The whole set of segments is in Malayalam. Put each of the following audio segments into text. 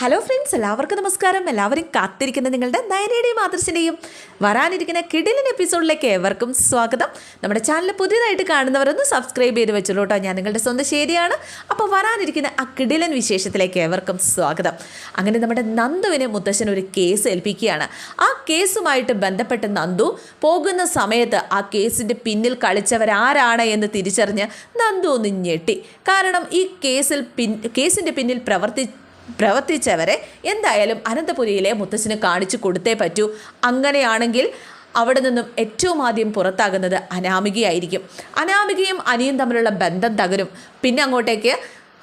ഹലോ ഫ്രണ്ട്സ് എല്ലാവർക്കും നമസ്കാരം. എല്ലാവരും കാത്തിരിക്കുന്ന നിങ്ങളുടെ നയനയുടെയും ആദർശിന്റെയും വരാനിരിക്കുന്ന കിടിലൻ എപ്പിസോഡിലേക്ക് ഏവർക്കും സ്വാഗതം. നമ്മുടെ ചാനൽ പുതിയതായിട്ട് കാണുന്നവരൊന്ന് സബ്സ്ക്രൈബ് ചെയ്ത് വെച്ചോളൂ കേട്ടോ ഞാൻ നിങ്ങളുടെ സ്വന്തം ശരിയാണ്. അപ്പോൾ വരാനിരിക്കുന്ന ആ കിടിലൻ വിശേഷത്തിലേക്ക് ഏവർക്കും സ്വാഗതം. അങ്ങനെ നമ്മുടെ നന്ദുവിനെ മുത്തശ്ശൻ ഒരു കേസ് ഏൽപ്പിക്കുകയാണ്. ആ കേസുമായിട്ട് ബന്ധപ്പെട്ട് നന്ദു പോകുന്ന സമയത്ത് ആ കേസിന്റെ പിന്നിൽ കളിച്ചവരാരാണ് എന്ന് തിരിച്ചറിഞ്ഞ് നന്ദു ഒന്ന് ഞെട്ടി. കാരണം ഈ കേസിൽ പിൻ കേസിന്റെ പിന്നിൽ പ്രവർത്തി പ്രവർത്തിച്ചവരെ എന്തായാലും അനന്തപുരിയിലെ മുത്തശ്ശിന് കാണിച്ചു കൊടുത്തേ പറ്റൂ. അങ്ങനെയാണെങ്കിൽ അവിടെ നിന്നും ഏറ്റവും ആദ്യം പുറത്താകുന്നത് അനാമികയായിരിക്കും. അനാമികയും അനിയും തമ്മിലുള്ള ബന്ധം തകരും. പിന്നെ അങ്ങോട്ടേക്ക്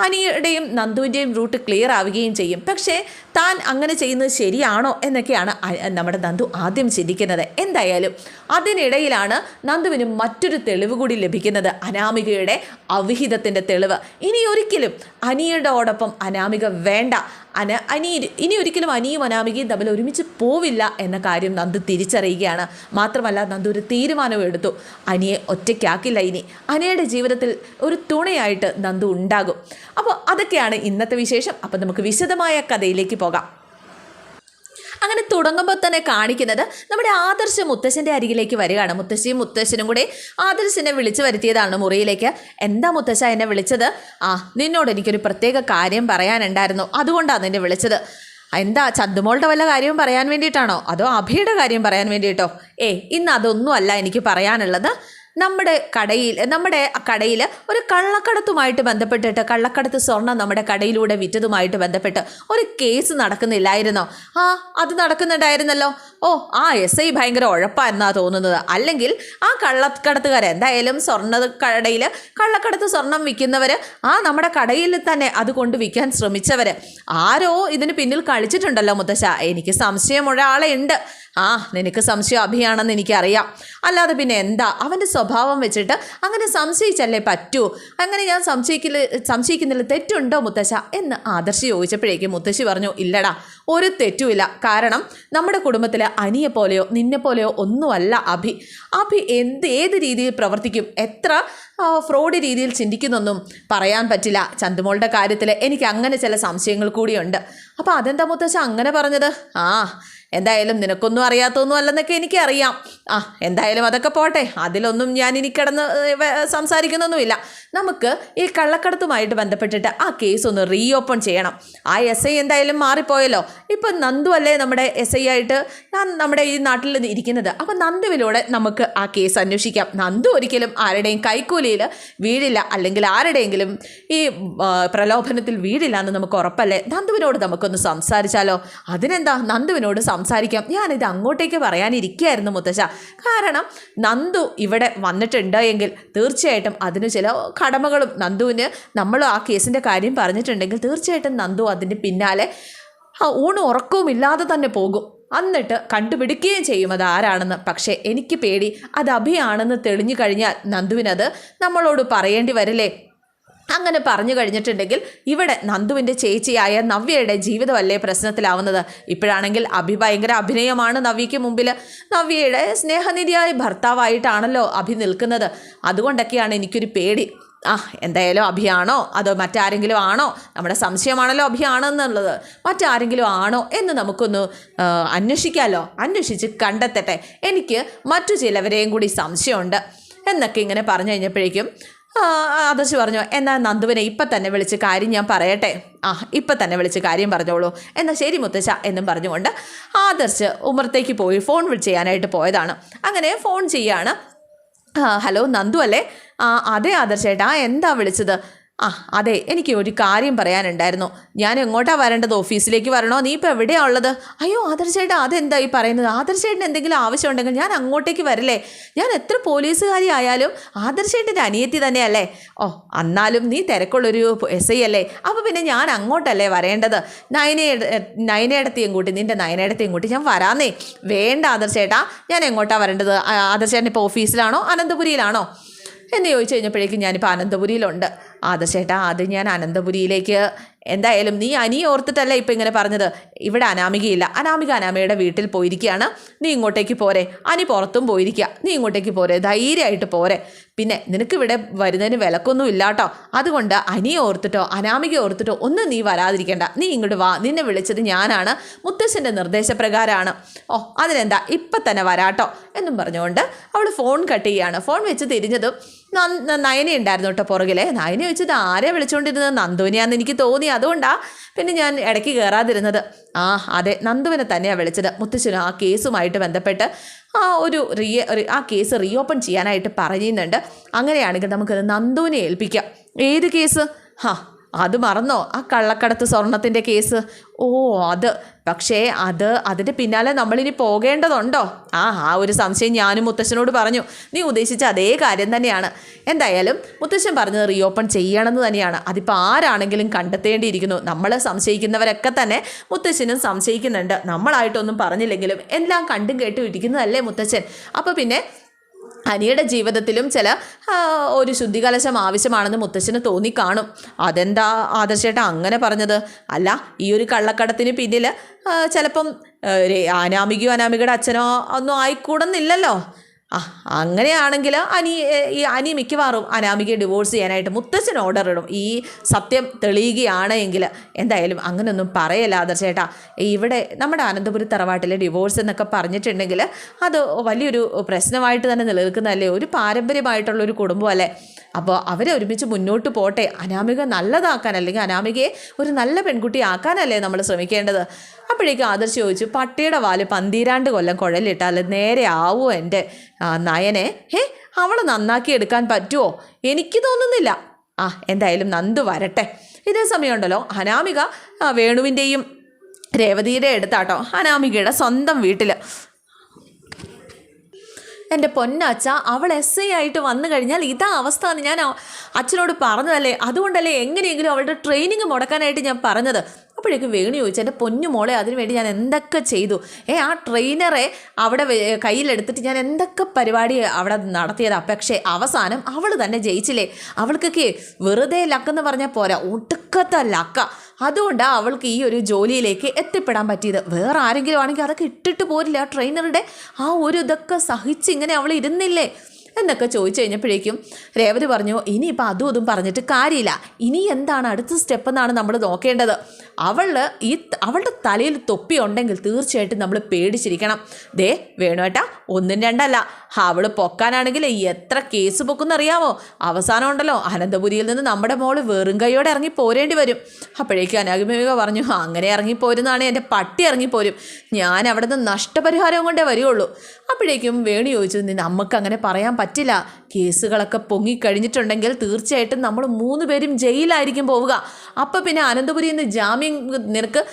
അനിയുടെയും നന്ദുവിന്റെയും റൂട്ട് ക്ലിയർ ആവുകയും ചെയ്യും. പക്ഷേ താൻ അങ്ങനെ ചെയ്യുന്നത് ശരിയാണോ എന്നൊക്കെയാണ് നമ്മുടെ നന്ദു ആദ്യം ചിന്തിക്കുന്നത്. എന്തായാലും അതിനിടയിലാണ് നന്ദുവിന് മറ്റൊരു തെളിവ് കൂടി ലഭിക്കുന്നത്. അനാമികയുടെ അവിഹിതത്തിന്റെ തെളിവ്. ഇനി ഒരിക്കലും അനിയോടൊപ്പം അനാമിക വേണ്ട. അന അനി ഇനി ഒരിക്കലും അനിയും അനാമികയും തമ്മിൽ ഒരുമിച്ച് പോവില്ല എന്ന കാര്യം നന്ദു തിരിച്ചറിയുകയാണ്. മാത്രമല്ല നന്ദു ഒരു തീരുമാനം എടുത്തു. അനിയെ ഒറ്റയ്ക്കാക്കില്ല ഇനി. അനയുടെ ജീവിതത്തിൽ ഒരു തുണയായിട്ട് നന്ദു ഉണ്ടാകും. അപ്പോൾ അതൊക്കെയാണ് ഇന്നത്തെ വിശേഷം. അപ്പോൾ നമുക്ക് വിശദമായ കഥയിലേക്ക് പോകാം. അങ്ങനെ തുടങ്ങുമ്പോൾ തന്നെ കാണിക്കുന്നത് നമ്മുടെ ആദർശ മുത്തശ്ശന്റെ അരികിലേക്ക് വരികയാണ്. മുത്തശ്ശിയും മുത്തശ്ശനും കൂടി ആദർശിനെ വിളിച്ചു വരുത്തിയതാണ് മുറിയിലേക്ക്. എന്താ മുത്തശ്ശ എന്നെ വിളിച്ചത്? ആ നിന്നോട് എനിക്കൊരു പ്രത്യേക കാര്യം പറയാനുണ്ടായിരുന്നു. അതുകൊണ്ടാണ് നിന്നെ വിളിച്ചത്. എന്താ ചന്തുമോളുടെ വല്ല കാര്യവും പറയാൻ വേണ്ടിയിട്ടാണോ? അതോ അഭിയുടെ കാര്യം പറയാൻ വേണ്ടിയിട്ടോ? ഏ ഇന്ന് അതൊന്നുമല്ല എനിക്ക് പറയാനുള്ളത്. നമ്മുടെ കടയിൽ നമ്മുടെ കടയിൽ ഒരു കള്ളക്കടത്തുമായിട്ട് ബന്ധപ്പെട്ടിട്ട് കള്ളക്കടത്ത് സ്വർണം നമ്മുടെ കടയിലൂടെ വിറ്റതുമായിട്ട് ബന്ധപ്പെട്ട് ഒരു കേസ് നടക്കുന്നില്ലായിരുന്നോ? ആ അത് നടക്കുന്നുണ്ടായിരുന്നല്ലോ. ഓ ആ എസ് ഐ ഭയങ്കര ഉഴപ്പായിരുന്നാ തോന്നുന്നത്. അല്ലെങ്കിൽ ആ കള്ളക്കടത്തുകാർ എന്തായാലും സ്വർണ കടയിൽ കള്ളക്കടത്ത് സ്വർണം വിൽക്കുന്നവർ ആ നമ്മുടെ കടയിൽ തന്നെ അത് കൊണ്ട് വിൽക്കാൻ ശ്രമിച്ചവർ ആരോ ഇതിന് പിന്നിൽ കളിച്ചിട്ടുണ്ടല്ലോ മുത്തശ്ശ. എനിക്ക് സംശയം ഒരാളെ ഉണ്ട്. ആ നിനക്ക് സംശയം അഭിയാണെന്ന് എനിക്കറിയാം. അല്ലാതെ പിന്നെ എന്താ? അവന്റെ വെച്ചിട്ട് അങ്ങനെ സംശയിച്ചല്ലേ പറ്റൂ? അങ്ങനെ ഞാൻ സംശയിക്കില്ല സംശയിക്കുന്നില്ല തെറ്റുണ്ടോ മുത്തശ്ശ? എന്ന് ആദർശി ചോദിച്ചപ്പോഴേക്കും മുത്തശ്ശി പറഞ്ഞു ഇല്ലടാ ഒരു തെറ്റുമില്ല കാരണം നമ്മുടെ കുടുംബത്തിൽ അനിയെ പോലെയോ നിന്നെ പോലെയോ ഒന്നുമല്ല അഭി. അഭി എന്ത് ഏത് രീതിയിൽ പ്രവർത്തിക്കും? എത്ര ഫ്രോഡ് രീതിയിൽ ചിന്തിക്കുന്നൊന്നും പറയാൻ പറ്റില്ല. ചന്തുമോളുടെ കാര്യത്തിൽ എനിക്ക് അങ്ങനെ ചില സംശയങ്ങൾ കൂടിയുണ്ട്. അപ്പോൾ അതെന്താ മുത്തശ്ശ അങ്ങനെ പറഞ്ഞത്? ആ എന്തായാലും നിനക്കൊന്നും അറിയാത്തൊന്നും അല്ലെന്നൊക്കെ എനിക്കറിയാം. ആ എന്തായാലും അതൊക്കെ പോട്ടെ. അതിലൊന്നും ഞാൻ ഇനി കിടന്ന് സംസാരിക്കുന്നൊന്നുമില്ല. നമുക്ക് ഈ കള്ളക്കടത്തുമായിട്ട് ബന്ധപ്പെട്ടിട്ട് ആ കേസ് ഒന്ന് റീഓപ്പൺ ചെയ്യണം. ആ എസ് ഐ എന്തായാലും മാറിപ്പോയല്ലോ. ഇപ്പം നന്ദു അല്ലേ നമ്മുടെ എസ് ഐ ആയിട്ട്? നമ്മുടെ ഈ നാട്ടിൽ ഇരിക്കുന്നത്. അപ്പം നന്ദുവിലൂടെ നമുക്ക് ആ കേസ് അന്വേഷിക്കാം. നന്ദു ഒരിക്കലും ആരുടെയും കൈക്കൂലിയിൽ വീഴില്ല. അല്ലെങ്കിൽ ആരുടെയെങ്കിലും ഈ പ്രലോഭനത്തിൽ വീഴില്ല എന്ന് നമുക്ക് ഉറപ്പല്ലേ? നന്ദുവിനോട് നമുക്കൊന്ന് സംസാരിച്ചാലോ? അതിനെന്താ? നന്ദുവിനോട് സംസാരിക്കാം. ഞാനിത് അങ്ങോട്ടേക്ക് പറയാനിരിക്കുകയായിരുന്നു മുത്തശ്ശ. കാരണം നന്ദു ഇവിടെ വന്നിട്ടുണ്ട് എങ്കിൽ തീർച്ചയായിട്ടും അതിന് ചില കടമകളും നന്ദുവിന് നമ്മൾ ആ കേസിന്റെ കാര്യം പറഞ്ഞിട്ടുണ്ടെങ്കിൽ തീർച്ചയായിട്ടും നന്ദു അതിന്റെ പിന്നാലെ ഊണ് ഉറക്കവും ഇല്ലാതെ തന്നെ പോകും. എന്നിട്ട് കണ്ടുപിടിക്കുകയും ചെയ്യും അത് ആരാണെന്ന്. പക്ഷേ എനിക്ക് പേടി. അത് അഭിയാണെന്ന് തെളിഞ്ഞു കഴിഞ്ഞാൽ നന്ദുവിനത് നമ്മളോട് പറയേണ്ടി വരില്ലേ? അങ്ങനെ പറഞ്ഞു കഴിഞ്ഞിട്ടുണ്ടെങ്കിൽ ഇവിടെ നന്ദുവിന്റെ ചേച്ചിയായ നവ്യയുടെ ജീവിതമല്ലേ പ്രശ്നത്തിലാവുന്നത്? ഇപ്പോഴാണെങ്കിൽ അഭി ഭയങ്കര അഭിനയമാണ് നവ്യയ്ക്ക് മുമ്പിൽ നവ്യയുടെ സ്നേഹനിധിയായ ഭർത്താവായിട്ടാണല്ലോ അഭി നിൽക്കുന്നത്. അതുകൊണ്ടൊക്കെയാണ് എനിക്കൊരു പേടി. ആ എന്തായാലും അഭിയാണോ? അതോ മറ്റാരെങ്കിലും ആണോ? നമ്മുടെ സംശയമാണല്ലോ അഭിയാണോ എന്നുള്ളത്. മറ്റാരെങ്കിലും ആണോ എന്ന് നമുക്കൊന്ന് അന്വേഷിക്കാമല്ലോ അന്വേഷിച്ച് കണ്ടെത്തട്ടെ. എനിക്ക് മറ്റു ചിലവരെയും കൂടി സംശയമുണ്ട്. എന്നൊക്കെ ഇങ്ങനെ പറഞ്ഞു കഴിഞ്ഞപ്പോഴേക്കും ആദർശ് പറഞ്ഞു എന്നാൽ നന്ദുവിനെ ഇപ്പം തന്നെ വിളിച്ച് കാര്യം ഞാൻ പറയട്ടെ. ആ ഇപ്പം തന്നെ വിളിച്ച് കാര്യം പറഞ്ഞോളൂ. എന്നാൽ ശരി മുത്തശ്ശ എന്നും പറഞ്ഞുകൊണ്ട് ആദർശ് ഉമ്മറത്തേക്ക് പോയി ഫോൺ വിളിച്ച് ചെയ്യാനായിട്ട് പോയതാണ്. അങ്ങനെ ഫോൺ ചെയ്യാണ് ഹലോ നന്ദു അല്ലേ? ആ അതെ ആദർശേട്ടാ. എന്താ വിളിച്ചത്? ആ അതെ എനിക്ക് ഒരു കാര്യം പറയാനുണ്ടായിരുന്നു. ഞാൻ എങ്ങോട്ടാ വരേണ്ടത്? ഓഫീസിലേക്ക് വരണോ? നീ ഇപ്പോൾ എവിടെയാ ഉള്ളത്? അയ്യോ ആദർശേട്ടാ അതെന്താ ഈ പറയുന്നത്? ആദർശേട്ടന് എന്തെങ്കിലും ആവശ്യമുണ്ടെങ്കിൽ ഞാൻ അങ്ങോട്ടേക്ക് വരില്ലേ? ഞാൻ എത്ര പോലീസുകാരി ആയാലും ആദർശേട്ടന്റെ അനിയത്തി തന്നെയല്ലേ? ഓ എന്നാലും നീ തിരക്കുള്ളൊരു എസ് ഐ അല്ലേ? അപ്പോൾ പിന്നെ ഞാൻ അങ്ങോട്ടല്ലേ വരേണ്ടത്? നയനയുടെ നയനയിടത്തെയും കൂട്ടി നിന്റെ നയനയിടത്തെയും കൂട്ടി ഞാൻ വരാന്നേ. വേണ്ട ആദർശേട്ടാ ഞാൻ എങ്ങോട്ടാ വരേണ്ടത്? ആദർശേട്ടൻ ഇപ്പോൾ ഓഫീസിലാണോ? അനന്തപുരിയിലാണോ? എന്ന് ചോദിച്ചു കഴിഞ്ഞപ്പോഴേക്കും ഞാനിപ്പോൾ അനന്തപുരിയിലുണ്ട്. ആദർശേട്ടാ അത് ഞാൻ അനന്തപുരിയിലേക്ക് എന്തായാലും നീ അനിയെ ഓർത്തിട്ടല്ല ഇപ്പം ഇങ്ങനെ പറഞ്ഞത്? ഇവിടെ അനാമികയില്ല. അനാമിക അനാമികയുടെ വീട്ടിൽ പോയിരിക്കുകയാണ്. നീ ഇങ്ങോട്ടേക്ക് പോരെ. അനി പുറത്തും പോയിരിക്കുക. നീ ഇങ്ങോട്ടേക്ക് പോരെ. ധൈര്യമായിട്ട് പോരെ. പിന്നെ നിനക്ക് ഇവിടെ വരുന്നതിന് വിലക്കൊന്നും ഇല്ലാട്ടോ. അതുകൊണ്ട് അനിയെ ഓർത്തിട്ടോ അനാമിക ഓർത്തിട്ടോ ഒന്നും നീ വരാതിരിക്കേണ്ട. നീ ഇങ്ങോട്ട് വാ. നിന്നെ വിളിച്ചത് ഞാനാണ്. മുത്തശ്ശന്റെ നിർദ്ദേശപ്രകാരമാണ്. ഓ അതിനെന്താ? ഇപ്പം തന്നെ വരാട്ടോ. എന്നും പറഞ്ഞുകൊണ്ട് അവൾ ഫോൺ കട്ട് ചെയ്യുകയാണ്. ഫോൺ വെച്ച് തിരിഞ്ഞതും നയന ഉണ്ടായിരുന്നു കേട്ടോ പുറകിലെ. നയന വെച്ചത് ആരെ വിളിച്ചുകൊണ്ടിരുന്നത് നന്ദുവിനെയാന്ന് എനിക്ക് തോന്നി. അതുകൊണ്ടാണ് പിന്നെ ഞാൻ ഇടയ്ക്ക് കയറാതിരുന്നത് ആ അതെ നന്ദുവിനെ തന്നെയാണ് വിളിച്ചത്. മുത്തശ്ശനും ആ കേസുമായിട്ട് ബന്ധപ്പെട്ട് ആ ഒരു റി- ആ കേസ് റീഓപ്പൺ ചെയ്യാനായിട്ട് പറയുന്നുണ്ട് അങ്ങനെയാണെങ്കിൽ നമുക്കത് നന്ദുവിനെ ഏൽപ്പിക്കാം. ഏത് കേസ്? ഹാ അത് മറന്നോ? ആ കള്ളക്കടത്ത് സ്വർണത്തിന്റെ കേസ്. ഓ അത്. പക്ഷേ അത് അതിന്റെ പിന്നാലെ നമ്മളിനി പോകേണ്ടതുണ്ടോ? ആ ആ ഒരു സംശയം ഞാനും മുത്തശ്ശനോട് പറഞ്ഞു. നീ ഉദ്ദേശിച്ച അതേ കാര്യം തന്നെയാണ്. എന്തായാലും മുത്തശ്ശൻ പറഞ്ഞത് റീഓപ്പൺ ചെയ്യണമെന്ന് തന്നെയാണ്. അതിപ്പോൾ ആരാണെങ്കിലും കണ്ടെത്തേണ്ടിയിരിക്കുന്നു. നമ്മൾ സംശയിക്കുന്നവരൊക്കെ തന്നെ മുത്തശ്ശനും സംശയിക്കുന്നുണ്ട്. നമ്മളായിട്ടൊന്നും പറഞ്ഞില്ലെങ്കിലും എല്ലാം കണ്ടും കേട്ടും ഇരിക്കുന്നതല്ലേ മുത്തശ്ശൻ? അപ്പോൾ പിന്നെ അനിയുടെ ജീവിതത്തിലും ചില ഒരു ശുദ്ധികലശം ആവശ്യമാണെന്ന് മുത്തശ്ശന് തോന്നിക്കാണും. അതെന്താ ആദർശേട്ട അങ്ങനെ പറഞ്ഞത്? അല്ല ഈ ഒരു കള്ളക്കടത്തിന് പിന്നിൽ ചിലപ്പം അനാമികയോ അനാമികയുടെ അച്ഛനോ ഒന്നും ആയിക്കൂടുന്നില്ലല്ലോ. ആ അങ്ങനെയാണെങ്കിൽ അനി ഈ അനി മിക്കവാറും അനാമികയെ ഡിവോഴ്സ് ചെയ്യാനായിട്ട് മുത്തച്ഛൻ ഓർഡർ ഇടും. ഈ സത്യം തെളിയുകയാണ് എങ്കിൽ എന്തായാലും അങ്ങനെയൊന്നും പറയല്ല ആദർശേട്ടാ. ഇവിടെ നമ്മുടെ അനന്തപുരി തറവാട്ടിലെ ഡിവോഴ്സ് എന്നൊക്കെ പറഞ്ഞിട്ടുണ്ടെങ്കിൽ അത് വലിയൊരു പ്രശ്നമായിട്ട് തന്നെ നിലനിൽക്കുന്നതല്ലേ? ഒരു പാരമ്പര്യമായിട്ടുള്ള ഒരു കുടുംബമല്ലേ? അപ്പോൾ അവരെ ഒരുമിച്ച് മുന്നോട്ട് പോട്ടെ. അനാമിക നല്ലതാക്കാൻ അല്ലെങ്കിൽ അനാമികയെ ഒരു നല്ല പെൺകുട്ടി ആക്കാനല്ലേ നമ്മൾ ശ്രമിക്കേണ്ടത്? അപ്പോഴേക്കും ആദർശ് ചോദിച്ചു പട്ടിയുടെ വാൽ പന്തീരാണ്ട് കൊല്ലം കുഴലിട്ടാൽ നേരെ ആവുമോ എന്റെ ആ, നയനെ ഹേ അവളെ നന്നാക്കി എടുക്കാൻ പറ്റുമോ എനിക്ക് തോന്നുന്നില്ല. ആ എന്തായാലും നന്ദു വരട്ടെ. ഇതേ സമയമുണ്ടല്ലോ. അനാമിക വേണുവിന്റെയും രേവതിയുടെ അടുത്താട്ടോ. അനാമികയുടെ സ്വന്തം വീട്ടിൽ എന്റെ പൊന്നച്ഛ അവൾ എസ് ഐ ആയിട്ട് വന്നു കഴിഞ്ഞാൽ ഇതാ അവസ്ഥ എന്ന് ഞാൻ അച്ഛനോട് പറഞ്ഞതല്ലേ? അതുകൊണ്ടല്ലേ എങ്ങനെയെങ്കിലും അവളുടെ ട്രെയിനിങ് മുടക്കാനായിട്ട് ഞാൻ പറഞ്ഞത്. അപ്പോഴേക്കും വേണു ചോദിച്ചു എന്റെ പൊന്നു മോളെ അതിനുവേണ്ടി ഞാൻ എന്തൊക്കെ ചെയ്തു? ഏ ആ ട്രെയിനറെ അവിടെ കയ്യിലെടുത്തിട്ട് ഞാൻ എന്തൊക്കെ പരിപാടി അവിടെ നടത്തിയതാ. പക്ഷേ അവസാനം അവൾ തന്നെ ജയിച്ചില്ലേ? അവൾക്കൊക്കെ വെറുതെ ലക്കെന്ന് പറഞ്ഞാൽ പോരാ. ഒടുക്കത്തെ ലക്ക. അതുകൊണ്ടാണ് അവൾക്ക് ഈ ഒരു ജോലിയിലേക്ക് എത്തിപ്പെടാൻ പറ്റിയത്. വേറെ ആരെങ്കിലും ആണെങ്കിൽ അതൊക്കെ ഇട്ടിട്ട് പോരില്ല ആ ട്രെയിനറുടെ ആ ഒരു ഇതൊക്കെ സഹിച്ച് ഇങ്ങനെ അവൾ ഇരുന്നില്ലേ? എന്നൊക്കെ ചോദിച്ചു കഴിഞ്ഞപ്പോഴേക്കും രേവതി പറഞ്ഞു ഇനിയിപ്പോൾ അതും ഇതും പറഞ്ഞിട്ട് കാര്യമില്ല. ഇനി എന്താണ് അടുത്ത സ്റ്റെപ്പ് എന്നാണ് നമ്മൾ നോക്കേണ്ടത്. അവൾ ഈ അവളുടെ തലയിൽ തൊപ്പി ഉണ്ടെങ്കിൽ തീർച്ചയായിട്ടും നമ്മൾ പേടിച്ചിരിക്കണം. ദേ വേണുവേട്ടാ ഒന്നും രണ്ടല്ല. അവൾ പൊക്കാനാണെങ്കിൽ എത്ര കേസ് പൊക്കുന്നറിയാമോ അവസാനം ഉണ്ടല്ലോ അനന്തപുരിയിൽ നിന്ന് നമ്മുടെ മോൾ വെറും കൈയോടെ ഇറങ്ങി പോരേണ്ടി വരും. അപ്പോഴേക്കും അനാഗമിക പറഞ്ഞു അങ്ങനെ ഇറങ്ങിപ്പോരുന്നതാണ് എന്റെ പട്ടി ഇറങ്ങിപ്പോരും ഞാൻ അവിടെ നിന്ന് നഷ്ടപരിഹാരം കൊണ്ടേ വരികയുള്ളൂ അപ്പോഴേക്കും വേണു ചോദിച്ചു "നീ നമുക്ക് അങ്ങനെ പറയാൻ പറ്റില്ല. കേസുകളൊക്കെ പൊങ്ങിക്കഴിഞ്ഞിട്ടുണ്ടെങ്കിൽ തീർച്ചയായിട്ടും നമ്മൾ മൂന്ന് പേരും ജയിലായിരിക്കും പോവുക. അപ്പം പിന്നെ അനന്തപുരിയിൽ നിന്ന് ജാമ്യം നിനക്ക്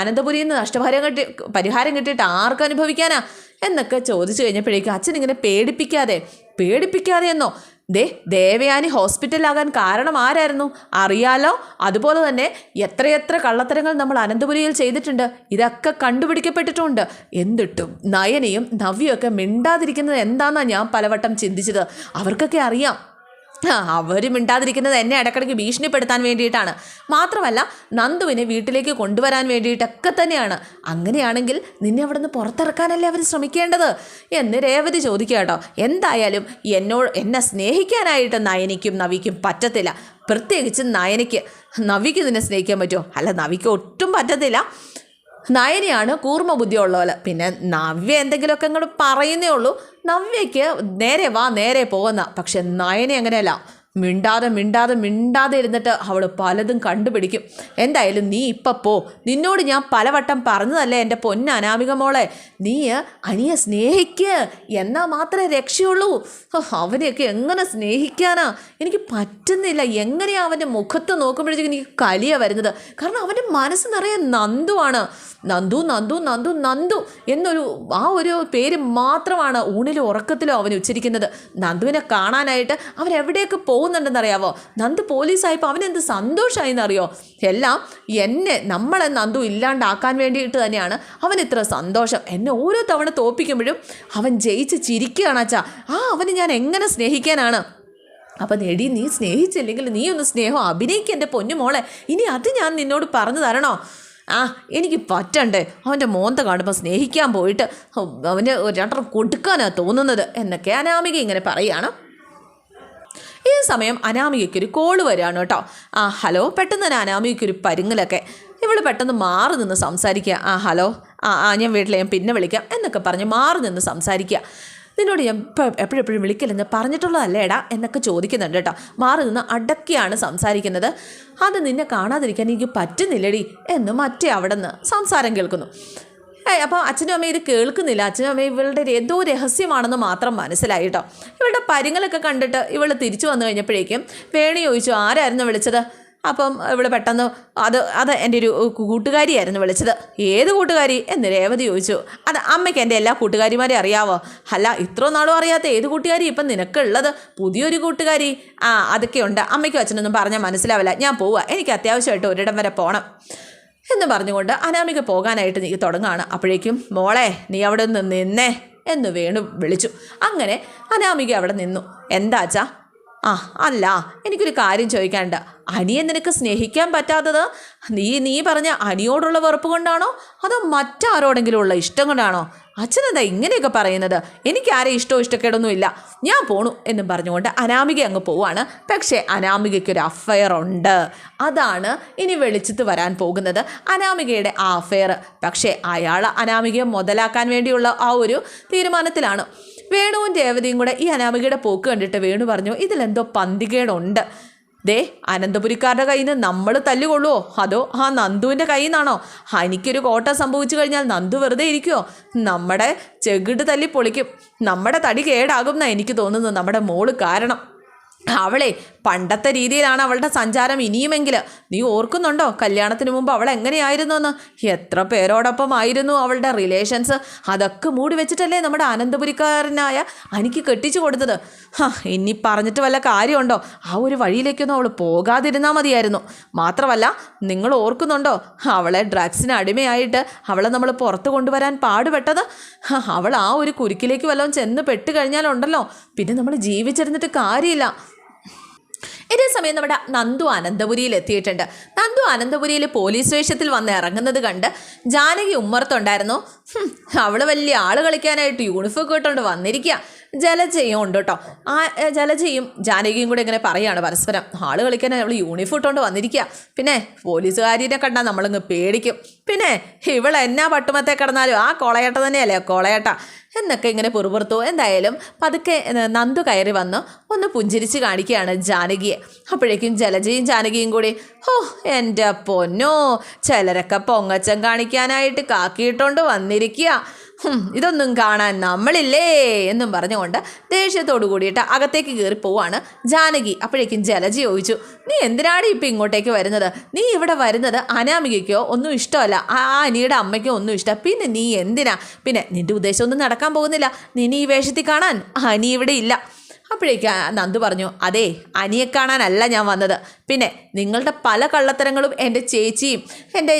അനന്തപുരിയിൽ നിന്ന് നഷ്ടപരിഹാരം കിട്ടി പരിഹാരം കിട്ടിയിട്ട് ആർക്ക് അനുഭവിക്കാനാ? എന്നൊക്കെ ചോദിച്ചു കഴിഞ്ഞപ്പോഴേക്കും അച്ഛൻ ഇങ്ങനെ പേടിപ്പിക്കാതെ പേടിപ്പിക്കാതെ എന്നോ ദേ ദേവയാനി ഹോസ്പിറ്റലാകാൻ കാരണം ആരായിരുന്നു? അറിയാലോ? അതുപോലെ തന്നെ എത്രയെത്ര കള്ളത്തരങ്ങൾ നമ്മൾ അനന്തപുരിയിൽ ചെയ്തിട്ടുണ്ട്. ഇതൊക്കെ കണ്ടുപിടിക്കപ്പെട്ടിട്ടുണ്ട്. എന്നിട്ടും നയനയും നവ്യൊക്കെ മിണ്ടാതിരിക്കുന്നത് എന്താണെന്നാണ് ഞാൻ പലവട്ടം ചിന്തിച്ചത്. അവർക്കൊക്കെ അറിയാം. ആ, അവർ മിണ്ടാതിരിക്കുന്നത് എന്നെ ഇടയ്ക്കിടയ്ക്ക് ഭീഷണിപ്പെടുത്താൻ വേണ്ടിയിട്ടാണ്. മാത്രമല്ല നന്ദുവിനെ വീട്ടിലേക്ക് കൊണ്ടുവരാൻ വേണ്ടിയിട്ടൊക്കെ തന്നെയാണ്. അങ്ങനെയാണെങ്കിൽ നിന്നെ അവിടെ നിന്ന് പുറത്തിറക്കാനല്ലേ അവർ ശ്രമിക്കേണ്ടത്? എന്ന് രേവതി ചോദിക്കുക കേട്ടോ. എന്തായാലും എന്നോട് എന്നെ സ്നേഹിക്കാനായിട്ട് നയനിക്കും നവിക്കും പറ്റത്തില്ല. പ്രത്യേകിച്ച് നയനയ്ക്ക് നവിക്ക് നിന്നെ സ്നേഹിക്കാൻ പറ്റുമോ? അല്ല നവിക്ക് ഒട്ടും പറ്റത്തില്ല. നയനയാണ് കൂർമ്മ ബുദ്ധിയുള്ളവര് പിന്നെ നവ്യ എന്തെങ്കിലുമൊക്കെ അങ്ങോട്ട് പറയുന്നേ ഉള്ളൂ. നവ്യയ്ക്ക് നേരെ വാ നേരെ പോകുന്ന പക്ഷെ നയനെ അങ്ങനെയല്ല. മിണ്ടാതെ മിണ്ടാതെ മിണ്ടാതെ ഇരുന്നിട്ട് അവൾ പലതും കണ്ടുപിടിക്കും. എന്തായാലും നീ ഇപ്പം പോ. നിന്നോട് ഞാൻ പലവട്ടം പറഞ്ഞതല്ലേ എന്റെ പൊന്ന അനാമിക മോളെ? നീ അനിയെ സ്നേഹിക്ക്. എന്നാൽ മാത്രമേ രക്ഷയുള്ളൂ. അവനെയൊക്കെ എങ്ങനെ സ്നേഹിക്കാനാ? എനിക്ക് പറ്റുന്നില്ല. എങ്ങനെയാണ് അവന്റെ മുഖത്ത് നോക്കുമ്പോഴത്തേക്കും എനിക്ക് കലിയ വരുന്നത്? കാരണം അവന്റെ മനസ്സ് നിറയെ നന്ദുവാണ്. നന്ദു നന്ദു നന്ദു നന്ദു എന്നൊരു ആ ഒരു പേര് മാത്രമാണ് ഊണിലും ഉറക്കത്തിലും അവൻ ഉച്ചരിക്കുന്നത്. നന്ദുവിനെ കാണാനായിട്ട് അവൻ എവിടെയൊക്കെ പോകുന്നുണ്ടെന്നറിയാവോ? നന്ദു പോലീസായപ്പോൾ അവനെന്ത് സന്തോഷമായി എന്നറിയോ എല്ലാം എന്നെ നമ്മളെ നന്ദു ഇല്ലാണ്ടാക്കാൻ വേണ്ടിയിട്ട് തന്നെയാണ് അവൻ ഇത്ര സന്തോഷം. എന്നെ ഓരോ തവണ തോപ്പിക്കുമ്പോഴും അവൻ ജയിച്ച് ചിരിക്കുകയാണ് അച്ഛാ. ആ അവന് ഞാൻ എങ്ങനെ സ്നേഹിക്കാനാണ്? അപ്പം എടി നീ സ്നേഹിച്ചില്ലെങ്കിൽ നീ ഒന്ന് സ്നേഹം അഭിനയിക്കുക എന്റെ പൊന്നുമോളെ ഇനി അത് ഞാൻ നിന്നോട് പറഞ്ഞു തരണോ? ആ എനിക്ക് പറ്റണ്ടേ. അവന്റെ മോന്ത കാണുമ്പോൾ സ്നേഹിക്കാൻ പോയിട്ട് അവന് രണ്ടെണ്ണം കൊടുക്കാനാണ് തോന്നുന്നത് എന്നൊക്കെ അനാമിക ഇങ്ങനെ പറയുകയാണ് ഈ സമയം അനാമികയ്ക്കൊരു കോൾ വരികയാണ് കേട്ടോ. ആ ഹലോ പെട്ടെന്ന് തന്നെ അനാമികയ്ക്കൊരു പരുങ്ങലൊക്കെ. ഇവൾ പെട്ടെന്ന് മാറി നിന്ന് സംസാരിക്കുക. ആ ഹലോ ആ ആ ഞാൻ വീട്ടിൽ ഞാൻ പിന്നെ വിളിക്കാം എന്നൊക്കെ പറഞ്ഞ് മാറി നിന്ന് സംസാരിക്കുക. നിന്നോട് ഞാൻ എപ്പോഴെപ്പോഴും വിളിക്കില്ലെന്ന് പറഞ്ഞിട്ടുള്ളതല്ലേ എടാ എന്നൊക്കെ ചോദിക്കുന്നുണ്ട് കേട്ടോ. മാറി നിന്ന് അടക്കിയാണ് സംസാരിക്കുന്നത്. അത് നിന്നെ കാണാതിരിക്കാൻ എനിക്ക് പറ്റുന്നില്ലടി എന്ന് മറ്റേ അവിടെ നിന്ന് സംസാരം കേൾക്കുന്നു. അപ്പോൾ അച്ഛനും അമ്മയും ഇത് കേൾക്കുന്നില്ല. അച്ഛനും അമ്മയും ഇവളുടെ എന്തോ രഹസ്യമാണെന്ന് മാത്രം മനസ്സിലായി കേട്ടോ ഇവളുടെ പരിങ്ങളൊക്കെ കണ്ടിട്ട് ഇവൾ തിരിച്ചു വന്നു കഴിഞ്ഞപ്പോഴേക്കും വേണി ചോദിച്ചു ആരായിരുന്നു വിളിച്ചത്? അപ്പം ഇവൾ പെട്ടെന്ന് അത് അത് എന്റെ ഒരു കൂട്ടുകാരിയായിരുന്നു വിളിച്ചത്. ഏത് കൂട്ടുകാരി? എന്ന് രേവതി ചോദിച്ചു. അത് അമ്മയ്ക്ക് എന്റെ എല്ലാ കൂട്ടുകാരിമാരെ അറിയാവോ? അല്ല ഇത്ര നാളും അറിയാത്ത ഏത് കൂട്ടുകാരി? ഇപ്പം നിനക്കുള്ളത് പുതിയൊരു കൂട്ടുകാരി. ആ അതൊക്കെ ഉണ്ട്. അമ്മയ്ക്കും അച്ഛനൊന്നും പറഞ്ഞാൽ മനസ്സിലാവില്ല. ഞാൻ പോവുക എനിക്ക് അത്യാവശ്യമായിട്ട് ഒരിടം വരെ പോകണം എന്ന് പറഞ്ഞുകൊണ്ട് അനാമിക പോകാനായിട്ട് നീ തുടങ്ങുകയാണ് അപ്പോഴേക്കും മോളെ നീ അവിടെ നിന്ന് നിന്നേ എന്ന് വേണു വിളിച്ചു. അങ്ങനെ അനാമിക അവിടെ നിന്നു. എന്താച്ചാ ആ അല്ല എനിക്കൊരു കാര്യം ചോദിക്കാനുണ്ട്. അനിയെ നിനക്ക് സ്നേഹിക്കാൻ പറ്റാത്തത്? നീ നീ പറഞ്ഞ അനിയോടുള്ള വെറുപ്പ് കൊണ്ടാണോ? അതോ മറ്റാരോടെങ്കിലും ഉള്ള ഇഷ്ടം കൊണ്ടാണോ? അച്ഛനെന്താ ഇങ്ങനെയൊക്കെ പറയുന്നത്? എനിക്ക് ആരെ ഇഷ്ടവും ഇഷ്ടക്കേടൊന്നും ഇല്ല. ഞാൻ പോണു എന്നും പറഞ്ഞുകൊണ്ട് അനാമിക അങ്ങ് പോവാണ്. പക്ഷേ അനാമികയ്ക്കൊരു അഫയർ ഉണ്ട്. അതാണ് ഇനി വെളിച്ചത്ത് വരാൻ പോകുന്നത്. അനാമികയുടെ ആ അഫയർ പക്ഷേ അയാൾ അനാമികയെ മുതലാക്കാൻ വേണ്ടിയുള്ള ആ ഒരു തീരുമാനത്തിലാണ്. വേണുവും രേവതിയും കൂടെ ഈ അനാമികയുടെ പോക്ക് കണ്ടിട്ട് വേണു പറഞ്ഞു ഇതിലെന്തോ പന്തികേടുണ്ട്. ദേ അനന്തപുരിക്കാരുടെ കയ്യിൽ നിന്ന് നമ്മൾ തല്ലുകൊള്ളുവോ? അതോ ആ നന്ദുവിന്റെ കയ്യിൽ നിന്നാണോ എനിക്കൊരു കോട്ട സംഭവിച്ചു കഴിഞ്ഞാൽ നന്ദു വെറുതെ ഇരിക്കുമോ നമ്മുടെ ചെകിട് തല്ലി പൊളിക്കും. നമ്മുടെ തടി കേടാകും എന്നാണ് എനിക്ക് തോന്നുന്നത്. നമ്മുടെ മോൾ കാരണം. അവളെ പണ്ടത്തെ രീതിയിലാണ് അവളുടെ സഞ്ചാരം ഇനിയുമെങ്കിൽ. നീ ഓർക്കുന്നുണ്ടോ? കല്യാണത്തിന് മുമ്പ് അവൾ എങ്ങനെയായിരുന്നു എന്ന് എത്ര പേരോടൊപ്പം ആയിരുന്നു അവളുടെ റിലേഷൻസ് അതൊക്കെ മൂടി വെച്ചിട്ടല്ലേ നമ്മുടെ അനന്തപുരിക്കാരനായ എനിക്ക് കെട്ടിച്ചു കൊടുത്തത്. ഹാ ഇനി പറഞ്ഞിട്ട് വല്ല കാര്യമുണ്ടോ? ആ ഒരു വഴിയിലേക്കൊന്നും അവൾ പോകാതിരുന്നാൽ മതിയായിരുന്നു. മാത്രമല്ല നിങ്ങൾ ഓർക്കുന്നുണ്ടോ? അവളെ ഡ്രഗ്സിന് അടിമയായിട്ട് അവളെ നമ്മൾ പുറത്ത് കൊണ്ടുവരാൻ പാടുപെട്ടത്? അവൾ ആ ഒരു കുരുക്കിലേക്ക് വല്ലതും ചെന്ന് പെട്ട് കഴിഞ്ഞാലുണ്ടല്ലോ പിന്നെ നമ്മൾ ജീവിച്ചിരുന്നിട്ട് കാര്യമില്ല. ഇതേ സമയം നമ്മുടെ നന്ദു അനന്തപുരിയിൽ എത്തിയിട്ടുണ്ട്. നന്ദു അനന്തപുരിയിൽ പോലീസ് വേഷത്തിൽ വന്ന് ഇറങ്ങുന്നത് കണ്ട് ജാനകി ഉമ്മർത്തുണ്ടായിരുന്നു. ഹും, അവൾ വലിയ ആൾ കളിക്കാനായിട്ട് യൂണിഫോം ഇട്ടുകൊണ്ട് വന്നിരിക്കുക ജലജയും ഉണ്ട് കേട്ടോ. ആ ജലജയും ജാനകിയും കൂടെ ഇങ്ങനെ പറയാണ് പരസ്പരം. ആൾ കളിക്കാൻ അവൾ യൂണിഫോം ഇട്ടുകൊണ്ട് വന്നിരിക്കുക പിന്നെ പോലീസുകാരിനെ കണ്ടാൽ നമ്മളിങ്ങ് പേടിക്കും. പിന്നെ ഇവൾ എന്നാ പട്ടുമത്തെ കിടന്നാലും ആ കോളയേട്ട തന്നെയല്ലേ കൊളയേട്ട. എന്നൊക്കെ ഇങ്ങനെ പുറപുറത്തു എന്തായാലും പതുക്കെ നന്ദു കയറി വന്ന് ഒന്ന് പുഞ്ചിരിച്ച് കാണിക്കുകയാണ് ജാനകിയെ. അപ്പോഴേക്കും ജലജയും ജാനകിയും കൂടി ഓ എന്റെ പൊന്നോ ചിലരൊക്കെ പൊങ്ങച്ചം കാണിക്കാനായിട്ട് കാക്കിയിട്ടുകൊണ്ട് വന്നിരിക്കുക ഇതൊന്നും കാണാൻ നമ്മളില്ലേ എന്നും പറഞ്ഞുകൊണ്ട് ദേഷ്യത്തോടു കൂടിയിട്ട് അകത്തേക്ക് കയറി പോവാണ് ജാനകി. അപ്പോഴേക്കും ജലജി ചോദിച്ചു നീ എന്തിനാണ് ഇപ്പം ഇങ്ങോട്ടേക്ക് വരുന്നത്? നീ ഇവിടെ വരുന്നത് അനാമികയ്ക്കോ? ഒന്നും ഇഷ്ടമല്ല. ആ അനിയുടെ അമ്മയ്ക്കോ ഒന്നും ഇഷ്ടം പിന്നെ നീ എന്തിനാ? പിന്നെ നിന്റെ ഉദ്ദേശമൊന്നും നടക്കാൻ പോകുന്നില്ല. നീ ഈ വേഷത്തിൽ കാണാൻ അനി ഇവിടെ ഇല്ല. അപ്പോഴേക്ക് നന്ദു പറഞ്ഞു അതെ അനിയെ കാണാനല്ല ഞാൻ വന്നത്. പിന്നെ നിങ്ങളുടെ പല കള്ളത്തരങ്ങളും എന്റെ ചേച്ചിയും എന്റെ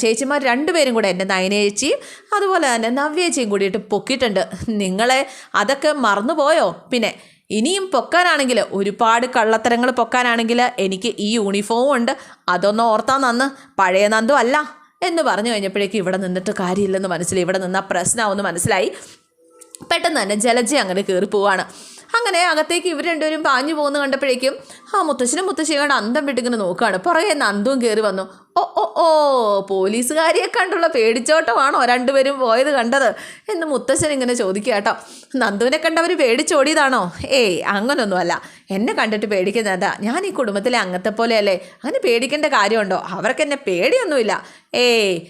ചേച്ചിമാർ രണ്ടുപേരും കൂടെ എന്റെ നയനേച്ചിയും അതുപോലെ തന്നെ നവ്യേച്ചിയും കൂടിയിട്ട് പൊക്കിയിട്ടുണ്ട്. നിങ്ങളെ അതൊക്കെ മറന്നുപോയോ? പിന്നെ ഇനിയും പൊക്കാനാണെങ്കിൽ ഒരുപാട് കള്ളത്തരങ്ങൾ പൊക്കാനാണെങ്കിൽ എനിക്ക് ഈ യൂണിഫോം ഉണ്ട്. അതൊന്ന് ഓർത്താൻ നന്ന്. പഴയ നന്ദു അല്ല. എന്ന് പറഞ്ഞു കഴിഞ്ഞപ്പോഴേക്കും ഇവിടെ നിന്നിട്ട് കാര്യമില്ലെന്ന് മനസ്സിലായി. ഇവിടെ നിന്നാൽ പ്രശ്നമാവെന്ന് മനസ്സിലായി. പെട്ടെന്ന് തന്നെ ജലജ അങ്ങനെ കയറി പോവാണ്. അങ്ങനെ അകത്തേക്ക് ഇവർ രണ്ടുപേരും പാഞ്ഞു പോകുന്ന കണ്ടപ്പോഴേക്കും ആ മുത്തശ്ശനും മുത്തശ്ശിയും കണ്ട് അന്തം വിട്ടിങ്ങനെ നോക്കുകയാണ്. പുറകെ നന്ദുവും കയറി വന്നു. ഓ ഓ ഓ പോലീസുകാരിയെ കണ്ടുള്ള പേടിച്ചോട്ടമാണോ രണ്ടുപേരും പോയത് കണ്ടത്? എന്ന് മുത്തശ്ശൻ ഇങ്ങനെ ചോദിക്കുക കേട്ടോ. നന്ദുവിനെ കണ്ടവർ പേടിച്ചോടിയതാണോ? ഏയ് അങ്ങനൊന്നുമല്ല. എന്നെ കണ്ടിട്ട് പേടിക്കുന്നതാ. ഞാൻ ഈ കുടുംബത്തിലെ അംഗത്തെ പോലെയല്ലേ. അങ്ങനെ പേടിക്കേണ്ട കാര്യമുണ്ടോ? അവർക്ക് എന്നെ പേടിയൊന്നുമില്ല. ഏയ്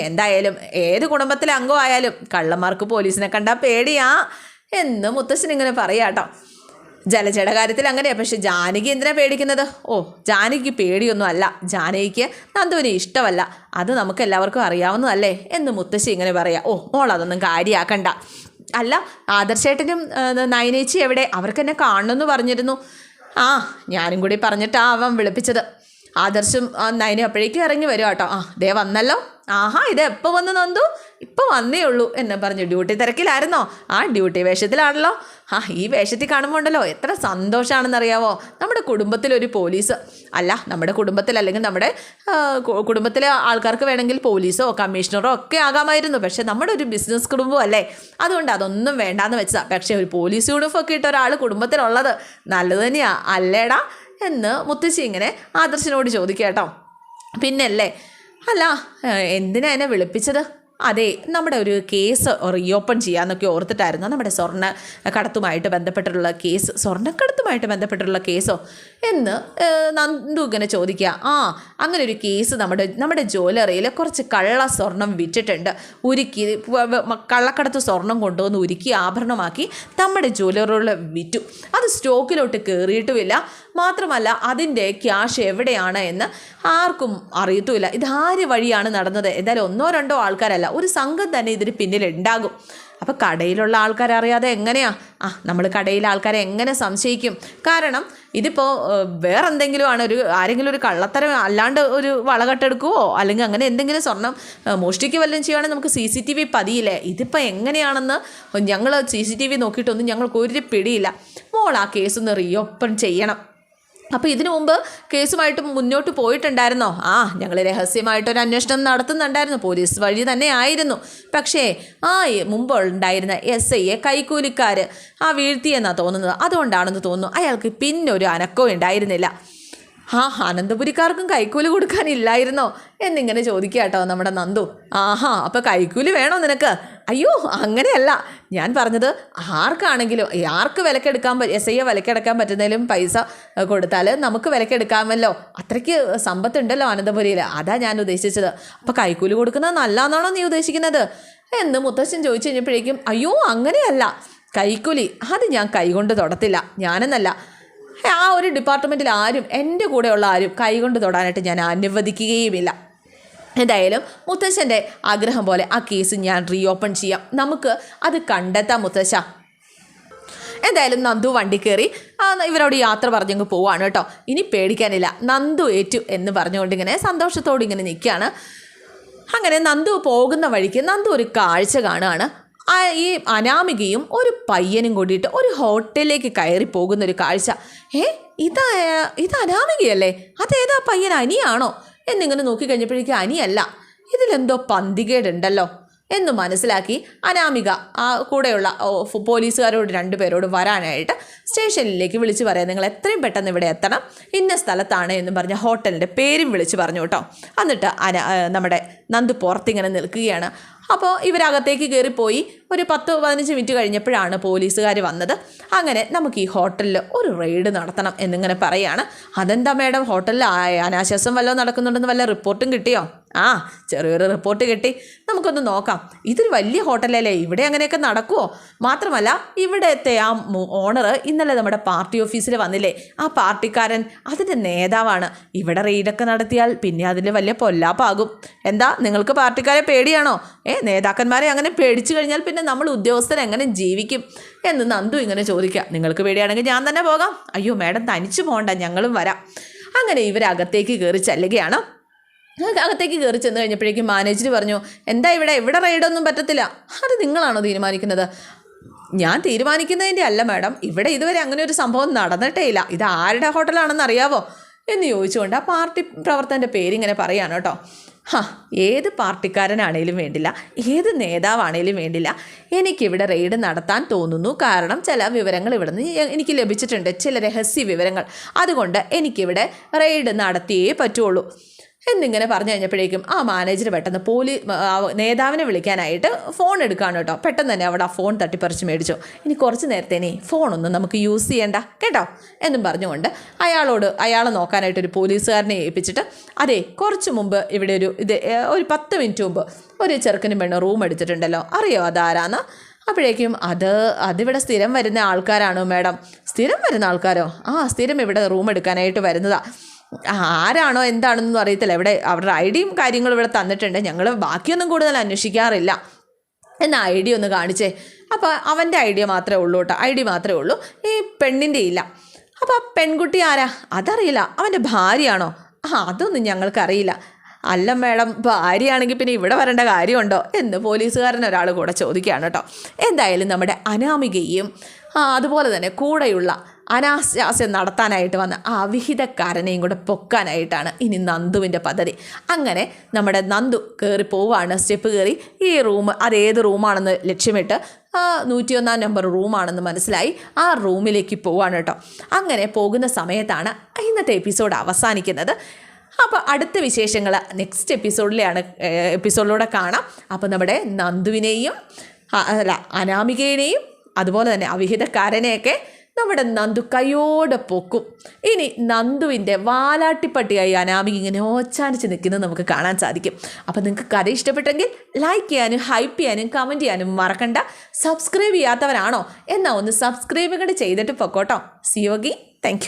എന്തായാലും ഏത് കുടുംബത്തിലെ അംഗമായാലും കള്ളന്മാർക്ക് പോലീസിനെ കണ്ടാൽ പേടിയാ. എന്ന് മുത്തശ്ശൻ ഇങ്ങനെ പറയാട്ടോ ജലജയുടെ കാര്യത്തിൽ അങ്ങനെയാണ് പക്ഷെ ജാനകി എന്തിനാ പേടിക്കുന്നത്? ഓ ജാനകിക്ക് പേടിയൊന്നും അല്ല. ജാനകിക്ക് നന്ദുവിന് ഇഷ്ടമല്ല. അത് നമുക്ക് എല്ലാവർക്കും അറിയാവുന്നതല്ലേ എന്ന് മുത്തശ്ശി ഇങ്ങനെ പറയാം. ഓ മോൾ അതൊന്നും കാര്യമാക്കണ്ട അല്ല ആദർശേട്ടനും നയനേച്ചി എവിടെ? അവർക്ക് എന്നെ കാണണമെന്ന് പറഞ്ഞിരുന്നു. ആ ഞാനും കൂടി പറഞ്ഞിട്ടാ അവൻ വിളിപ്പിച്ചത്. ആദർശം നയനെ അപ്പോഴേക്കും ഇറങ്ങി വരും കേട്ടോ. ആ ദേ വന്നല്ലോ. ആഹാ ഇത് എപ്പോൾ വന്ന് നന്ദു ഇപ്പം വന്നേ ഉള്ളൂ എന്ന് പറഞ്ഞു. ഡ്യൂട്ടി തിരക്കിലായിരുന്നോ? ആ ഡ്യൂട്ടി വേഷത്തിലാണല്ലോ. ആ ഈ വേഷത്തിൽ കാണുമ്പോൾ ഉണ്ടല്ലോ എത്ര സന്തോഷമാണെന്നറിയാവോ നമ്മുടെ കുടുംബത്തിലൊരു പോലീസ് അല്ല നമ്മുടെ കുടുംബത്തിൽ അല്ലെങ്കിൽ നമ്മുടെ കുടുംബത്തിലെ ആൾക്കാർക്ക് വേണമെങ്കിൽ പോലീസോ കമ്മീഷണറോ ഒക്കെ ആകാമായിരുന്നു. പക്ഷേ നമ്മുടെ ഒരു ബിസിനസ് കുടുംബം അല്ലേ? അതുകൊണ്ട് അതൊന്നും വേണ്ടാന്ന് വെച്ചതാണ് പക്ഷേ ഒരു പോലീസ് യൂണിഫോം ഒക്കെ ഇട്ട ഒരാൾ കുടുംബത്തിലുള്ളത് നല്ലത് തന്നെയാണ് അല്ലേടാ എന്ന് മുത്തശ്ശി ഇങ്ങനെ ആദർശനോട് ചോദിക്കാട്ടോ കേട്ടോ. പിന്നല്ലേ അല്ല എന്തിനാ എന്നെ വിളിപ്പിച്ചത്? അതെ നമ്മുടെ ഒരു കേസ് റീഓപ്പൺ ചെയ്യാന്നൊക്കെ ഓർത്തിട്ടായിരുന്നു നമ്മുടെ സ്വർണ കടത്തുമായിട്ട് ബന്ധപ്പെട്ടിട്ടുള്ള കേസ് സ്വർണക്കടത്തുമായിട്ട് ബന്ധപ്പെട്ടിട്ടുള്ള കേസോ? എന്ന് നന്ദു ഇങ്ങനെ ചോദിക്കുക. ആ അങ്ങനെ ഒരു കേസ് നമ്മുടെ നമ്മുടെ ജ്വല്ലറിയിൽ കുറച്ച് കള്ള സ്വർണം വിറ്റിട്ടുണ്ട്. ഉരുക്കി കള്ളക്കടത്ത് സ്വർണം കൊണ്ടുവന്ന് ഉരുക്കി ആഭരണമാക്കി നമ്മുടെ ജ്വല്ലറികളിൽ വിറ്റു. അത് സ്റ്റോക്കിലോട്ട് കയറിയിട്ടുമില്ല മാത്രമല്ല അതിന്റെ ക്യാഷ് എവിടെയാണ് എന്ന് ആർക്കും അറിയത്തുമില്ല. ഇതാര് വഴിയാണ് നടന്നത്? എന്തായാലും ഒന്നോ രണ്ടോ ആൾക്കാരല്ല. ഒരു സംഘം തന്നെ ഇതിന് പിന്നിലുണ്ടാകും. അപ്പോൾ കടയിലുള്ള ആൾക്കാരെ അറിയാതെ എങ്ങനെയാ? ആ നമ്മൾ കടയിലെ ആൾക്കാരെ എങ്ങനെ സംശയിക്കും? കാരണം ഇതിപ്പോൾ വേറെ എന്തെങ്കിലും ആണ് ഒരു ആരെങ്കിലും ഒരു കള്ളത്തരം അല്ലാണ്ട് ഒരു വളകട്ടെടുക്കുവോ അല്ലെങ്കിൽ അങ്ങനെ എന്തെങ്കിലും സ്വർണം മോഷ്ടിക്ക് വല്ലതും ചെയ്യുകയാണെങ്കിൽ നമുക്ക് സി സി ടി വി പതിയില്ലേ? ഇതിപ്പോൾ എങ്ങനെയാണെന്ന് ഞങ്ങൾ സി സി ടി വി നോക്കിയിട്ടൊന്നും ഞങ്ങൾക്ക് ഒരു പിടിയില്ല. മോൾ ആ കേസ് ഒന്ന് റീ ഓപ്പൺ ചെയ്യണം. അപ്പോൾ ഇതിനു മുമ്പ് കേസുമായിട്ട് മുന്നോട്ട് പോയിട്ടുണ്ടായിരുന്നോ? ആ ഞങ്ങൾ രഹസ്യമായിട്ടൊരു അന്വേഷണം നടത്തുന്നുണ്ടായിരുന്നു. പോലീസ് വഴി തന്നെ ആയിരുന്നു പക്ഷേ ആ എ- മുമ്പ് ഉണ്ടായിരുന്ന എസ് ഐയെ കൈക്കൂലിക്കാർ ആ വീഴ്ത്തിയെന്നാണ് തോന്നുന്നത്. അതുകൊണ്ടാണെന്ന് തോന്നുന്നു അയാൾക്ക് പിന്നൊരു ഒരു അനക്കവും ഉണ്ടായിരുന്നില്ല. ആ അനന്തപുരിക്കാർക്കും കൈക്കൂലി കൊടുക്കാനില്ലായിരുന്നോ എന്നിങ്ങനെ ചോദിക്കുക കേട്ടോ നമ്മുടെ നന്ദു. ആഹാ അപ്പോൾ കൈക്കൂലി വേണോ നിനക്ക്? അയ്യോ അങ്ങനെയല്ല. ഞാൻ പറഞ്ഞത് ആർക്കാണെങ്കിലും ആർക്ക് വിലക്കെടുക്കാൻ എസ് ഐയെ വിലക്കെടുക്കാൻ പറ്റുന്നതിലും പൈസ കൊടുത്താൽ നമുക്ക് വിലക്കെടുക്കാമല്ലോ. അത്രയ്ക്ക് സമ്പത്തുണ്ടല്ലോ അനന്തപുരിയിൽ അതാ ഞാൻ ഉദ്ദേശിച്ചത്. അപ്പോൾ കൈക്കൂലി കൊടുക്കുന്നത് നല്ലതാണോ നീ ഉദ്ദേശിക്കുന്നത്? എന്ന് മുത്തശ്ശൻ ചോദിച്ചു കഴിഞ്ഞപ്പോഴേക്കും അയ്യോ അങ്ങനെയല്ല. കൈക്കൂലി അത് ഞാൻ കൈകൊണ്ട് തൊടത്തില്ല. ഞാനെന്നല്ല. ആ ഒരു ഡിപ്പാർട്ട്മെന്റിൽ ആരും എന്റെ കൂടെയുള്ള ആരും കൈകൊണ്ട് തൊടാനായിട്ട് ഞാൻ അനുവദിക്കുകയുമില്ല. എന്തായാലും മുത്തശ്ശന്റെ ആഗ്രഹം പോലെ ആ കേസ് ഞാൻ റീഓപ്പൺ ചെയ്യാം. നമുക്ക് അത് കണ്ടെത്താം മുത്തശ്ശ. എന്തായാലും നന്ദു വണ്ടി കയറി ഇവരോട് യാത്ര പറഞ്ഞങ്ങ് പോവാണ് കേട്ടോ. ഇനി പേടിക്കാനില്ല. നന്ദു ഏറ്റു എന്ന് പറഞ്ഞുകൊണ്ട് ഇങ്ങനെ സന്തോഷത്തോടെ ഇങ്ങനെ നിൽക്കുകയാണ്. അങ്ങനെ നന്ദു പോകുന്ന വഴിക്ക് നന്ദു ഒരു കാഴ്ച കാണുകയാണ്. ഈ അനാമികയും ഒരു പയ്യനും കൂടിയിട്ട് ഒരു ഹോട്ടലിലേക്ക് കയറി പോകുന്ന ഒരു കാഴ്ച. ഏ ഇതാ ഇത് അനാമികയല്ലേ? അതേതാ പയ്യൻ അനിയാണോ? എന്നിങ്ങനെ നോക്കിക്കഴിഞ്ഞപ്പോഴേക്കും അനിയല്ല. ഇതിലെന്തോ പന്തികേടുണ്ടല്ലോ എന്ന് മനസ്സിലാക്കി അനാമിക ആ കൂടെയുള്ള പോലീസുകാരോട് രണ്ടുപേരോട് വരാനായിട്ട് സ്റ്റേഷനിലേക്ക് വിളിച്ച് പറയാം. നിങ്ങൾ എത്രയും പെട്ടെന്ന് ഇവിടെ എത്തണം. ഇന്ന സ്ഥലത്താണ് എന്ന് പറഞ്ഞ ഹോട്ടലിന്റെ പേരും വിളിച്ച് പറഞ്ഞു കേട്ടോ. എന്നിട്ട് അന നമ്മുടെ നന്ദു പുറത്തിങ്ങനെ നിൽക്കുകയാണ്. അപ്പോൾ ഇവരകത്തേക്ക് കയറിപ്പോയി ഒരു പത്ത് പതിനഞ്ച് മിനിറ്റ് കഴിഞ്ഞപ്പോഴാണ് പോലീസുകാർ വന്നത്. അങ്ങനെ നമുക്ക് ഈ ഹോട്ടലിൽ ഒരു റെയ്ഡ് നടത്തണം എന്നിങ്ങനെ പറയാണ്. അതെന്താ മേഡം? ഹോട്ടലിൽ അനാശാസം വല്ലതും നടക്കുന്നുണ്ടെന്ന് വല്ല റിപ്പോർട്ടും കിട്ടിയോ? ആ ചെറിയൊരു റിപ്പോർട്ട് കിട്ടി. നമുക്കൊന്ന് നോക്കാം. ഇതൊരു വലിയ ഹോട്ടലല്ലേ? ഇവിടെ അങ്ങനെയൊക്കെ നടക്കുമോ മാത്രമല്ല ഇവിടുത്തെ ആ ഓണർ ഇന്നലെ നമ്മുടെ പാർട്ടി ഓഫീസിൽ വന്നില്ലേ? ആ പാർട്ടിക്കാരൻ അതിന്റെ നേതാവാണ്. ഇവിടെ റെയ്ഡൊക്കെ നടത്തിയാൽ പിന്നെ അതിൽ വലിയ പൊല്ലാപ്പാകും. എന്താ നിങ്ങൾക്ക് പാർട്ടിക്കാരെ പേടിയാണോ? ഏ നേതാക്കന്മാരെ അങ്ങനെ പേടിച്ചു കഴിഞ്ഞാൽ പിന്നെ നമ്മൾ ഉദ്യോഗസ്ഥർ എങ്ങനെ ജീവിക്കും എന്ന് നന്ദു ഇങ്ങനെ ചോദിക്കുക. നിങ്ങൾക്ക് പേടിയാണെങ്കിൽ ഞാൻ തന്നെ പോകാം. അയ്യോ മേഡം തനിച്ചു പോകണ്ട ഞങ്ങളും വരാം. അങ്ങനെ ഇവരകത്തേക്ക് കയറി ചെല്ലുകയാണ്. അകത്തേക്ക് കയറി ചെന്ന് കഴിഞ്ഞപ്പോഴേക്കും മാനേജർ പറഞ്ഞു എന്താ ഇവിടെ? ഇവിടെ റൈഡൊന്നും പറ്റത്തില്ല. അത് നിങ്ങളാണോ തീരുമാനിക്കുന്നത്? ഞാൻ തീരുമാനിക്കുന്നതിന്റെ അല്ല മാഡം. ഇവിടെ ഇതുവരെ അങ്ങനെ ഒരു സംഭവം നടന്നിട്ടേ ഇല്ല. ഇത് ആരുടെ ഹോട്ടലാണെന്ന് അറിയാവോ? എന്ന് ചോദിച്ചുകൊണ്ട് ആ പാർട്ടി പ്രവർത്തകന്റെ പേരിങ്ങനെ പറയാണ് കേട്ടോ. ഹാ ഏത് പാർട്ടിക്കാരനാണേലും വേണ്ടില്ല ഏത് നേതാവാണേലും വേണ്ടില്ല എനിക്കിവിടെ റെയ്ഡ് നടത്താൻ തോന്നുന്നു. കാരണം ചില വിവരങ്ങൾ ഇവിടെ നിന്ന് എനിക്ക് ലഭിച്ചിട്ടുണ്ട് ചില രഹസ്യ വിവരങ്ങൾ. അതുകൊണ്ട് എനിക്കിവിടെ റെയ്ഡ് നടത്തിയേ പറ്റുള്ളൂ. എന്നിങ്ങനെ പറഞ്ഞു കഴിഞ്ഞപ്പോഴേക്കും ആ മാനേജർ പെട്ടെന്ന് പോലീ നേതാവിനെ വിളിക്കാനായിട്ട് ഫോൺ എടുക്കുകയാണ് കേട്ടോ. പെട്ടെന്ന് തന്നെ അവിടെ ആ ഫോൺ തട്ടിപ്പറിച്ച് മേടിച്ചു. ഇനി കുറച്ച് നേരത്തേനെ ഫോണൊന്നും നമുക്ക് യൂസ് ചെയ്യണ്ട കേട്ടോ? എന്നും പറഞ്ഞുകൊണ്ട് അയാളോട് അയാളെ നോക്കാനായിട്ട് ഒരു പോലീസുകാരനെ ഏൽപ്പിച്ചിട്ട് അതെ കുറച്ച് മുമ്പ് ഇവിടെ ഒരു ഇത് ഒരു പത്ത് മിനിറ്റ് മുമ്പ് ഒരു ചെറുക്കനും പെണ്ണ് റൂം എടുത്തിട്ടുണ്ടല്ലോ. അറിയോ അതാരാന്ന്? അപ്പോഴേക്കും അത് അതിവിടെ സ്ഥിരം വരുന്ന ആൾക്കാരാണോ മാഡം സ്ഥിരം വരുന്ന ആൾക്കാരോ? ആ സ്ഥിരം ഇവിടെ റൂം എടുക്കാനായിട്ട് വരുന്നതാ. ആരാണോ എന്താണെന്നൊന്നും അറിയത്തില്ല. ഇവിടെ അവരുടെ ഐ ഡിയും കാര്യങ്ങളും ഇവിടെ തന്നിട്ടുണ്ട്. ഞങ്ങൾ ബാക്കിയൊന്നും കൂടുതൽ അന്വേഷിക്കാറില്ല. എന്ന ഐ ഡി ഒന്ന് കാണിച്ചേ. അപ്പോൾ അവന്റെ ഐഡിയ മാത്രമേ ഉള്ളൂ കേട്ടോ. ഐ ഡി മാത്രമേ ഉള്ളൂ. ഈ പെണ്ണിന്റെ ഇല്ല. അപ്പോൾ ആ പെൺകുട്ടി ആരാ? അതറിയില്ല. അവന്റെ ഭാര്യയാണോ? ആ അതൊന്നും ഞങ്ങൾക്കറിയില്ല അല്ല മേഡം ഭാര്യയാണെങ്കിൽ പിന്നെ ഇവിടെ വരേണ്ട കാര്യമുണ്ടോ? എന്ന് പോലീസുകാരൻ ഒരാൾ കൂടെ ചോദിക്കുകയാണ് കേട്ടോ. എന്തായാലും നമ്മുടെ അനാമികയും അതുപോലെ തന്നെ കൂടെയുള്ള അനാശാസ്യം നടത്താനായിട്ട് വന്ന ആ അവിഹിതക്കാരനെയും കൂടെ പൊക്കാനായിട്ടാണ് ഇനി നന്ദുവിന്റെ പദ്ധതി. അങ്ങനെ നമ്മുടെ നന്ദു കയറി പോവുകയാണ് സ്റ്റെപ്പ് കയറി ഈ റൂം അതേത് റൂമാണെന്ന് ലക്ഷ്യമിട്ട് ആ നൂറ്റിയൊന്നാം നമ്പർ റൂമാണെന്ന് മനസ്സിലായി. ആ റൂമിലേക്ക് പോവാണ് കേട്ടോ. അങ്ങനെ പോകുന്ന സമയത്താണ് ഇന്നത്തെ എപ്പിസോഡ് അവസാനിക്കുന്നത്. അപ്പോൾ അടുത്ത വിശേഷങ്ങൾ നെക്സ്റ്റ് എപ്പിസോഡിലെയാണ് എപ്പിസോഡിലൂടെ കാണാം. അപ്പോൾ നമ്മുടെ നന്ദുവിനെയും അല്ല അനാമികയെയും അതുപോലെ തന്നെ അവിഹിതക്കാരനെയൊക്കെ നമ്മുടെ നന്ദു കൈയോടെ പൊക്കും. ഇനി നന്ദുവിന്റെ വാലാട്ടിപ്പട്ടിയായി അനാമിക ഇങ്ങനെ ഓച്ചാനിച്ച് നിൽക്കുന്നത് നമുക്ക് കാണാൻ സാധിക്കും. അപ്പോൾ നിങ്ങൾക്ക് കഥ ഇഷ്ടപ്പെട്ടെങ്കിൽ ലൈക്ക് ചെയ്യാനും ഹൈപ്പ് ചെയ്യാനും കമന്റ് ചെയ്യാനും മറക്കണ്ട. സബ്സ്ക്രൈബ് ചെയ്യാത്തവരാണോ? എന്നാൽ ഒന്ന് സബ്സ്ക്രൈബ് കൂടെ ചെയ്തിട്ട് പൊക്കോട്ടോ. സിയോഗി താങ്ക്